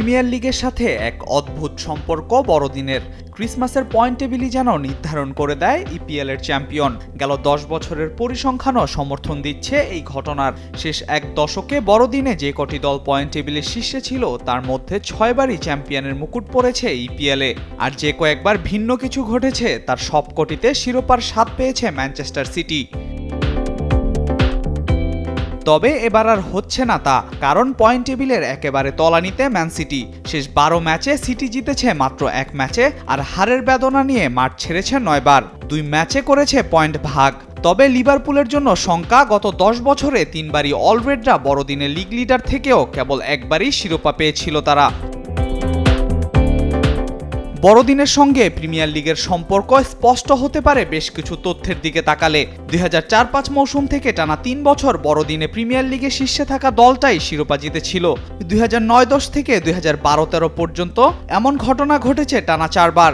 Premier লিগের সাথে এক অদ্ভুত সম্পর্ক বড়দিনের। ক্রিসমাসের পয়েন্ট টেবিলই যেন নির্ধারণ করে দেয় ইপিএল এর চ্যাম্পিয়ন। গেল দশ বছরের পরিসংখ্যানও সমর্থন দিচ্ছে এই ঘটনার। শেষ এক দশকে বড়দিনে যে কটি দল পয়েন্ট টেবিলের শীর্ষে ছিল, তার মধ্যে ছয়বারই চ্যাম্পিয়নের মুকুট পড়েছে ইপিএলে আর যে কয়েকবার ভিন্ন কিছু ঘটেছে, তার সবকটিতে শিরোপার স্বাদ পেয়েছে ম্যানচেস্টার সিটি। তবে এবার আর হচ্ছে না তা, কারণ পয়েন্ট টেবিলের একেবারে তলানিতে ম্যান সিটি শেষ বারো ম্যাচে সিটি জিতেছে মাত্র এক ম্যাচে আর হারের বেদনা নিয়ে মাঠ ছেড়েছে নয়বার। দুই ম্যাচে করেছে পয়েন্ট ভাগ। তবে লিভারপুলের জন্য শঙ্কা, গত দশ বছরে তিনবারই অলরেডরা বড়দিনে লিগ লিডার থেকেও কেবল একবারই শিরোপা পেয়েছিল তারা। বড়দিনের সঙ্গে প্রিমিয়ার লিগের সম্পর্ক স্পষ্ট হতে পারে বেশ কিছু তথ্যের দিকে তাকালে। দুই হাজার চার পাঁচ মৌসুম থেকে টানা তিন বছর বড়দিনে প্রিমিয়ার লিগে শীর্ষে থাকা দলটাই শিরোপা জিতেছিল। দুই হাজার নয় দশ থেকে দুই হাজার বারো তেরো পর্যন্ত এমন ঘটনা ঘটেছে টানা চারবার।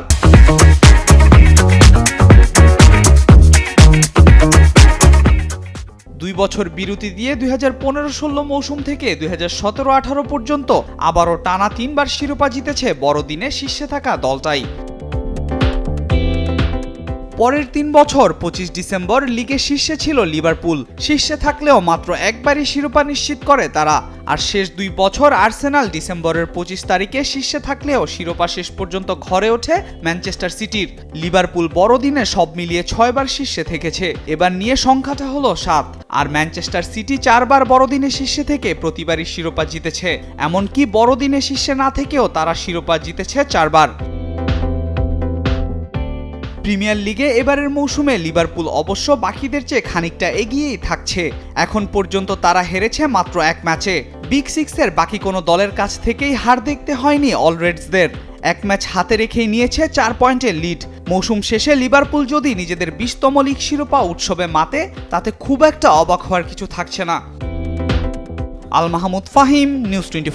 বছর বিরতি দিয়ে দুই হাজার পনেরো ষোলো মৌসুম থেকে দুই হাজার সতেরো আঠারো পর্যন্ত আবারও টানা তিনবার শিরোপা জিতেছে বড়দিনে শীর্ষে থাকা দলটাই। পরের তিন বছর পঁচিশ ডিসেম্বর লিগের শীর্ষে ছিল লিভারপুল। শীর্ষে থাকলেও মাত্র একবারই শিরোপা নিশ্চিত করে তারা। আর শেষ দুই বছর আর্সেনাল ডিসেম্বরের পঁচিশ তারিখে শীর্ষে থাকলেও শিরোপা শেষ পর্যন্ত ঘরে ওঠে ম্যানচেস্টার সিটির। লিভারপুল বড়দিনে সব মিলিয়ে ছয়বার শীর্ষে থেকেছে। এবার নিয়ে সংখ্যাটা হলো সাত। আর ম্যানচেস্টার সিটি চারবার বড়দিনে শীর্ষে থেকে প্রতিবারই শিরোপা জিতেছে। এমনকি বড়দিনে শীর্ষে না থেকেও তারা শিরোপা জিতেছে চারবার। প্রিমিয়ার লিগে এবারের মৌসুমে লিভারপুল অবশ্য বাকিদের চেয়ে খানিকটা এগিয়েই থাকছে। এখন পর্যন্ত তারা হেরেছে মাত্র এক ম্যাচে। বিগ সিক্সের বাকি কোনো দলের কাছ থেকেই হার দেখতে হয়নি অলরেডসদের এক ম্যাচ হাতে রেখেই নিয়েছে চার পয়েন্টের লিড। মৌসুম শেষে লিভারপুল যদি নিজেদের বিশতম লিগ শিরোপা উৎসবে মাতে, তাতে খুব একটা অবাক হওয়ার কিছু থাকছে না। Al Mahmud Fahim news twenty